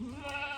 Yeah.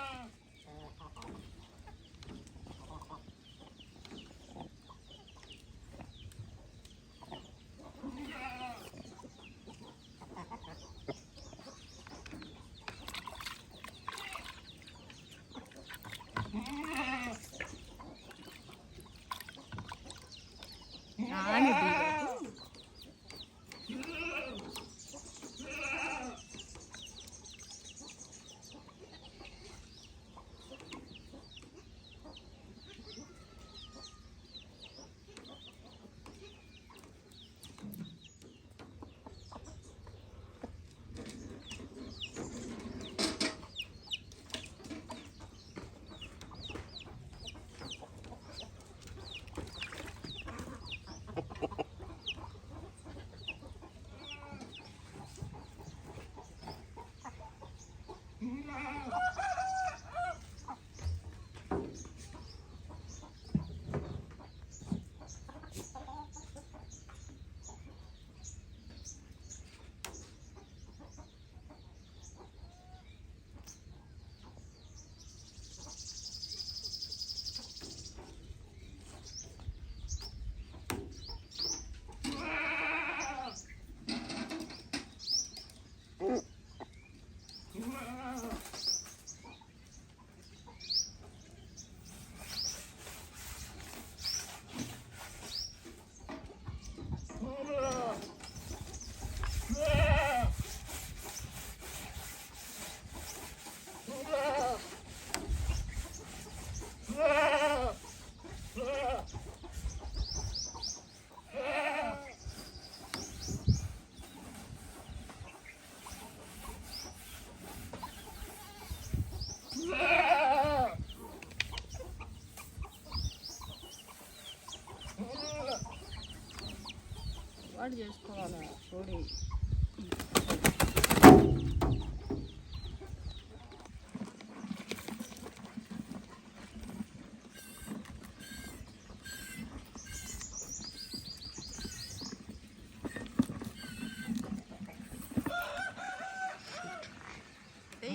చేసుకోవాలి? చూడి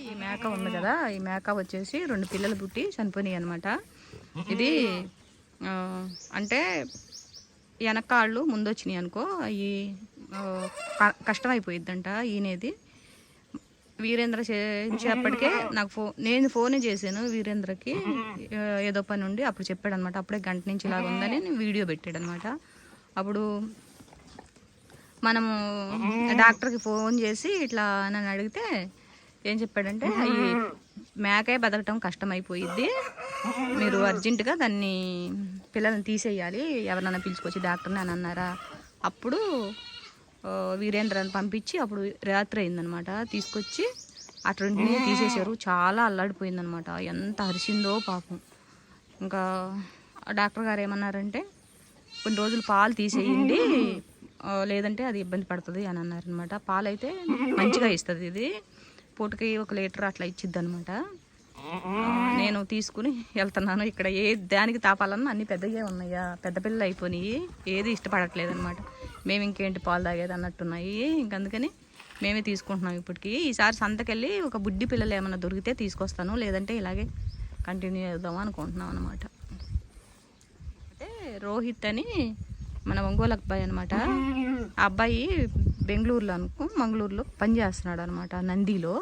ఈ మేక ఉంది కదా ఈ మేక వచ్చేసి రెండు పిల్లలు పుట్టి చనిపోయినాయి అనమాట ఇది అంటే వెనకాళ్ళు ముందు వచ్చినాయి అనుకో అవి కష్టం అయిపోయిద్దంట ఈయనేది. వీరేంద్ర చేసేప్పటికే నాకు ఫోన్ నేను ఫోనే చేశాను వీరేంద్రకి ఏదో పని ఉండి అప్పుడు చెప్పాడు అనమాట అప్పుడే గంట నుంచి ఇలాగ ఉందని నేను వీడియో పెట్టాడు అనమాట అప్పుడు మనము డాక్టర్కి ఫోన్ చేసి ఇట్లా నన్ను అడిగితే ఏం చెప్పాడంటే అవి మేకే బతకటం కష్టమైపోయిద్ది మీరు అర్జెంటుగా దాన్ని పిల్లల్ని తీసేయాలి. ఎవరినైనా పిలుచుకొచ్చి డాక్టర్ని అని అన్నారా? అప్పుడు వీరేంద్రాన్ని వీరేంద్రని పంపించి అప్పుడు రాత్రి అయిందనమాట. తీసుకొచ్చి అటు తీసేశారు. చాలా అల్లాడిపోయిందనమాట. ఎంత అరిసిందో పాపం. ఇంకా డాక్టర్ గారు ఏమన్నారంటే కొన్ని రోజులు పాలు తీసేయండి. లేదంటే అది ఇబ్బంది పడుతుంది అని అన్నారనమాట. పాలు అయితే మంచిగా ఇస్తుంది ఇది. పూటకి ఒక లీటర్ అట్లా ఇచ్చిద్ది అనమాట నేను తీసుకుని వెళ్తున్నాను. ఇక్కడ ఏ దానికి తాపాలన్నా అన్ని పెద్దగా ఉన్నాయా? పెద్ద పిల్లలు అయిపోయినాయి ఏది ఇష్టపడట్లేదు అనమాట మేము ఇంకేంటి పాలు తాగేది అన్నట్టున్నాయి. ఇంకందుకని మేమే తీసుకుంటున్నాం ఇప్పటికి. ఈసారి సంతకెళ్ళి ఒక బుడ్డి పిల్లలు ఏమైనా దొరికితే తీసుకొస్తాను. లేదంటే ఇలాగే కంటిన్యూ చేద్దాం అనుకుంటున్నాం అనమాట అయితే రోహిత్ అని మన ఒంగోలు అబ్బాయి అనమాట ఆ అబ్బాయి బెంగళూరులో అనుకో మంగళూరులో పని చేస్తున్నాడు అనమాట నందిలో.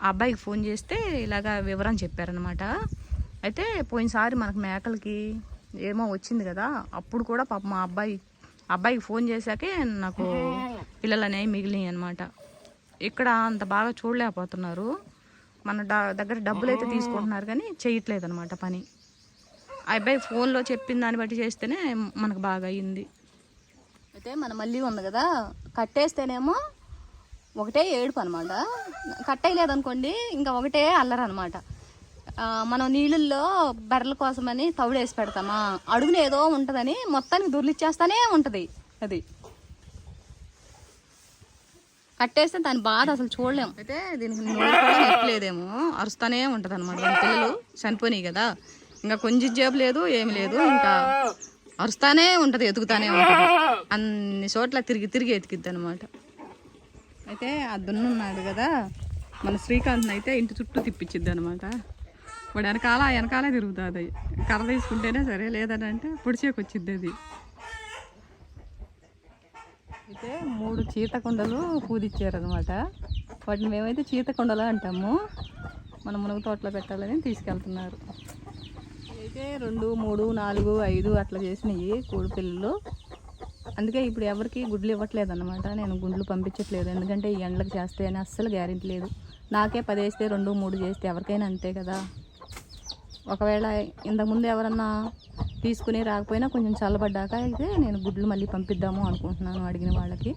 ఆ అబ్బాయికి ఫోన్ చేస్తే ఇలాగా వివరం చెప్పారనమాట అయితే పోయినసారి మనకు మేకలకి ఏమో వచ్చింది కదా అప్పుడు కూడా పాప మా అబ్బాయి అబ్బాయికి ఫోన్ చేశాకే నాకు పిల్లలు అనేవి మిగిలినాయి అనమాట ఇక్కడ అంత బాగా చూడలేకపోతున్నారు. మన దగ్గర డబ్బులు అయితే తీసుకుంటున్నారు కానీ చేయట్లేదు అనమాట పని. ఆ అబ్బాయి ఫోన్లో చెప్పిన దాన్ని బట్టి చేస్తేనే మనకు బాగా అయింది. అయితే మన మళ్ళీ ఉంది కదా కట్టేస్తేనేమో ఒకటే ఏడుపు అనమాట కట్టేయలేదనుకోండి ఇంకా ఒకటే అల్లరు అనమాట మనం నీళ్ళల్లో బర్రెల కోసమని తవుడేసి పెడతామా? అడుగున ఏదో ఉంటుందని మొత్తానికి దుర్లిచ్చేస్తానే ఉంటుంది అది. కట్టేస్తే దాని బాధ అసలు చూడలేము అయితే దీనికి నోరు కూడా అరుస్తానే ఉంటుంది అనమాట పిల్లలు చనిపోయినాయి కదా. ఇంకా కొంచెం జేబు లేదు ఏమి లేదు. ఇంకా అరుస్తానే ఉంటుంది ఎతుకుతానే ఉంటుంది. అన్ని చోట్ల తిరిగి తిరిగి ఎతికిద్ది అనమాట అయితే ఆ దున్నున్నాడు కదా మన శ్రీకాంత్ని అయితే ఇంటి చుట్టూ తిప్పించిద్ది అనమాట వాడు వెనకాల వెనకాలే తిరుగుతుంది. కర్ర తీసుకుంటేనే సరే లేదని అంటే పొడిచేకొచ్చిద్ది అది. అయితే మూడు చీతకొండలు పూదిచ్చారనమాట వాటిని మేమైతే చీతకొండలు అంటాము. మన మునగ తోటలో పెట్టాలని తీసుకెళ్తున్నారు. అయితే రెండు మూడు నాలుగు ఐదు అట్లా చేసినాయి కోడి పిల్లలు అందుకే ఇప్పుడు ఎవరికి గుడ్లు ఇవ్వట్లేదు అనమాట నేను గుడ్లు పంపించట్లేదు. ఎందుకంటే ఈ ఎండలకు చేస్తే అని అస్సలు గ్యారెంటీ లేదు. నాకే పది వేస్తే రెండు మూడు చేస్తే ఎవరికైనా అంతే కదా. ఒకవేళ ఇంతకుముందు ఎవరన్నా తీసుకుని రాకపోయినా కొంచెం చల్లబడ్డాక అయితే నేను గుడ్లు మళ్ళీ పంపిద్దాము అనుకుంటున్నాను అడిగిన వాళ్ళకి.